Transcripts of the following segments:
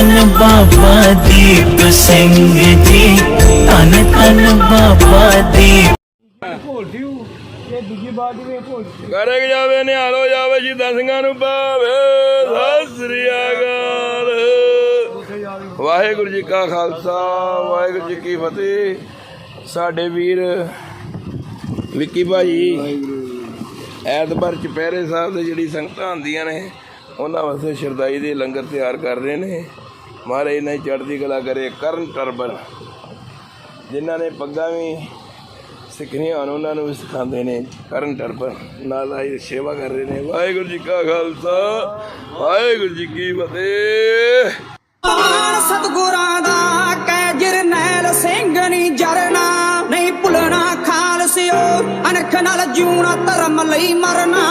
ਧੰਨ ਬਾਬਾ ਦੀਪ ਸਿੰਘ ਜੀ, ਧੰਨ ਧੰਨ ਬਾਬਾ ਦੀਪ। ਕਰੇਕ ਜਾਵੇ, ਨਿਹਾਲ ਹੋ ਜਾਵੇ ਸ਼ਹੀਦਾਂ ਸਿੰਘਾਂ ਨੂੰ ਪਾਵੇ ਸਤਿ ਅਕਾਲ। ਵਾਹਿਗੁਰੂ ਜੀ ਕਾ ਖਾਲਸਾ, ਵਾਹਿਗੁਰੂ ਜੀ ਕੀ ਫਤਿਹ। ਸਾਡੇ ਵੀਰ ਵਿੱਕੀ ਭਾਜੀ ਐਤਵਾਰ ਚੁਪਹਿਰੇ ਸਾਹਿਬ ਦੇ ਜਿਹੜੀ ਸੰਗਤਾਂ ਆਉਂਦੀਆਂ ਨੇ, ਉਹਨਾਂ ਵਾਸਤੇ ਸ਼ਰਦਾਈ ਦੇ ਲੰਗਰ ਤਿਆਰ ਕਰ ਰਹੇ ਨੇ। ਮਹਾਰਾਜ ਨੇ ਚੜ੍ਹਦੀ ਕਲਾ ਕਰੇ, ਕਰਨ ਟਰਬਨ। ਜਿਨ੍ਹਾਂ ਨੇ ਪੱਗਾਂ ਵੀ ਸਿੱਖਣੀਆਂ ਉਹਨਾਂ ਨੂੰ ਵੀ ਸਿਖਾਉਂਦੇ ਨੇ, ਕਰਨ ਟਰਬਨ। ਨਾਲ ਆਈ ਸੇਵਾ ਕਰ ਰਹੇ ਨੇ। ਵਾਹਿਗੁਰੂ ਜੀ ਕਾ ਖਾਲਸਾ, ਵਾਹਿਗੁਰੂ ਜੀ ਕੀ ਫਤਿਹ। ਆਣ ਸਤਗੁਰਾਂ ਦਾ ਕੈ ਜਰਨੈਲ ਸਿੰਘ ਨੀ ਜਰਨਾ, ਨਹੀਂ ਭੁੱਲਣਾ ਖਾਲਸਿਓ ਅਣਖ ਨਾਲ ਜਿਉਣਾ, ਧਰਮ ਲਈ ਮਰਨਾ।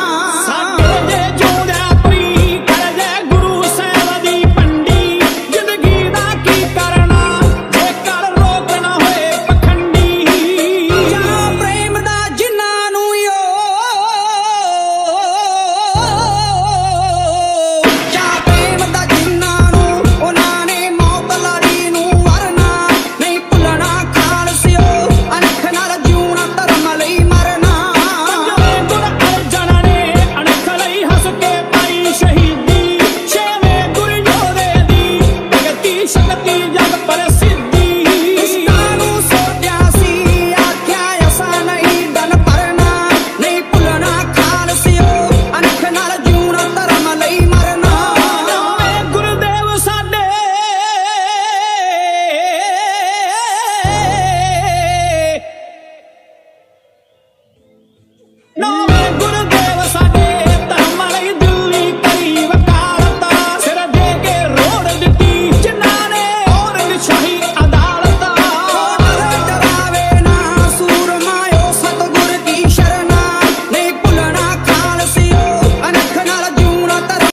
Isang nagpapalala